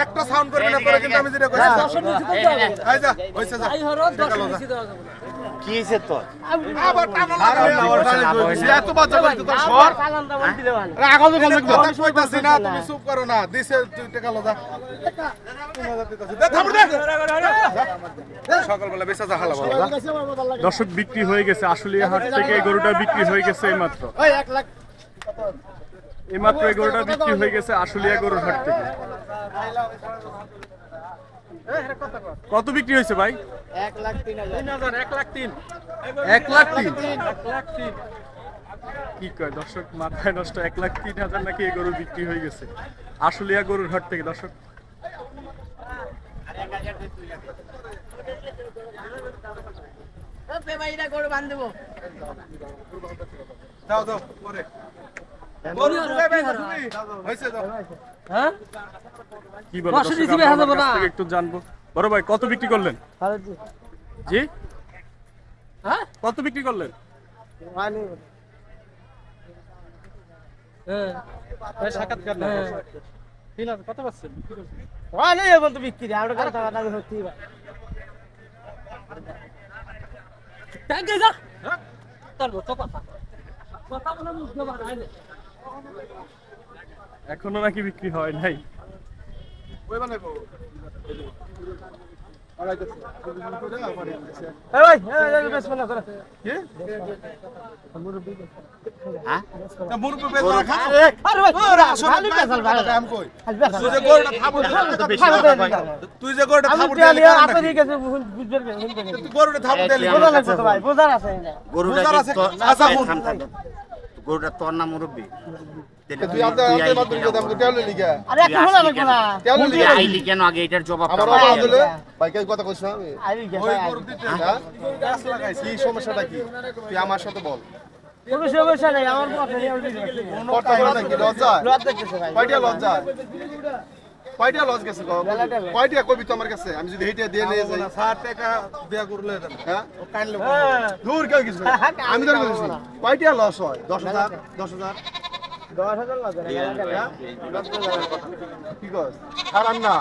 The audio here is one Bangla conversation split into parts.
একটা সাউন্ড করবেন না পরে কিন্তু আমি যেটা কইছি। এই যা হইছে যা। কি তোর? আবার টানা লাগাবে এত বাচ্চা করতে তোর সর আগল বলছে কথা কইতাছি না তুমি চুপ করো না। দিছে তুই টাকা লজা দে থামড় দে সকালবেলা বেচা যা হালা বলা দর্শক বিক্রি হয়ে গেছে। আসলে হাট থেকে এই গরুটা বিক্রি হয়ে গেছে এইমাত্র। এইমাত্র এই মাত্র এই গরুটা বিক্রি হয়ে গেছে আশুলিয়া গরুর হাট থেকে। কত বিক্রি হয়েছে ভাই? এক লাখ তিন কি কয় দর্শক মাথায় নষ্ট এক লাখ তিন হাজার নাকি এই গরু বিক্রি হয়ে গেছে। আশুলিয়া গরুর হাট থেকে দর্শক। দাও দাও পরে। গরু তুলে বে তুমি। হইছে দাও কি বলো দর্শক, আমরা আপনার কাছ থেকে একটু জানব। বড় ভাই কত বিক্রি করলেন? জি? কত বিক্রি করলেন? এখনও নাকি বিক্রি হয় নাই। তুই যে গরুটা থাবো তুই যে গরুটা গরুটা? তোর- আচ্ছা, এই, হুন। থাম, থাম, থাম। গরুটা তোর না মুরব্বী আমার সাথে বল। লজ্জা কয়টা লজ গেছে কয়টা কবি তো আমার কাছে? আমি যদি হেইটা দিয়ে নিয়ে যাই। 60 টাকা দেয়া করলে হ্যাঁ? দূর কেউ কিছু না। আমি তো বলছি। কয়টা লস হয়? 10000 10000 কি কস? হারান না।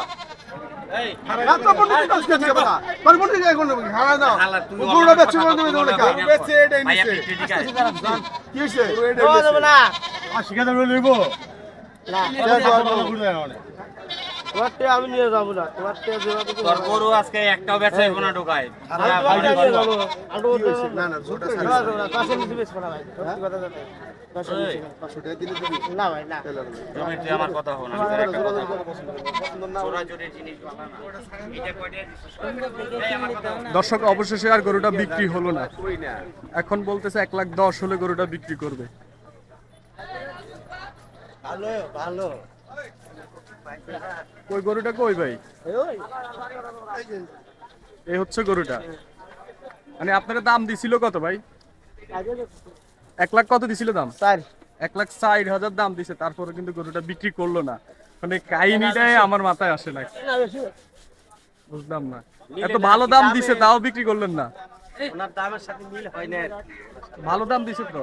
এত বন্ধু কি কস কেন বাবা তোর বন্ধু কি কোন হারা দাও হালা, তুই গুড়া আমার বেচে কথা বন্ধু বলব বন্ধু না, কা নিছে আমি নিয়ে যাব না তোমার তোর গরু আজকে একটাও বেচা হইবো না ঢোকায়। তোমার না না ছোট জোড়া জোড়া কাছে নিতে বেশ না ভাই। সত্যি কথা জানো না। 500 টাকা দিলে দিবি? না ভাই না। আমার কথা হো না একটা কথা বলব। চোরাচুরির জিনিস ভালো না। এটা কয়টা? দিছিস? এই আমার কথা হো না। দর্শক অবশেষে আর গরুটা বিক্রি হলো না। এখন বলতেছে এক লাখ দশ হলে গরুটা বিক্রি করবে। ভালো ভালো। ওই গরুটা কই ভাই? এই হচ্ছে গরুটা। মানে আপনারা দাম দিছিল কত ভাই? এক লাখ কত দিছিল দাম? স্যার এক লাখ ষাট হাজার দাম দিছে তারপরে কিন্তু গরুটা বিক্রি করল না। মানে কাহিনীটাই আমার মাথায় আসে না। বুঝলাম না। এত ভালো দাম দিছে তাও বিক্রি করলেন না। ওনার দামের সাথে মিল হয় না। ভালো দাম দিছে তো?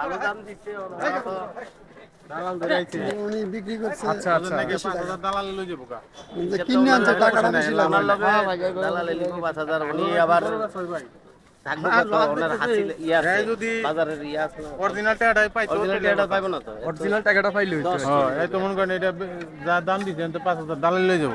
ভালো দাম দিচ্ছে ওনারা তো উনি বিক্রি করছে। আচ্ছা আচ্ছা। দালাল লই যাব কা কিনে আনছে টাকাটা বেশি লাগে আমার লিখো 5000 উনি আবার ইয়া ইয়া হ্যাঁ মনে যা দালাল লই যাব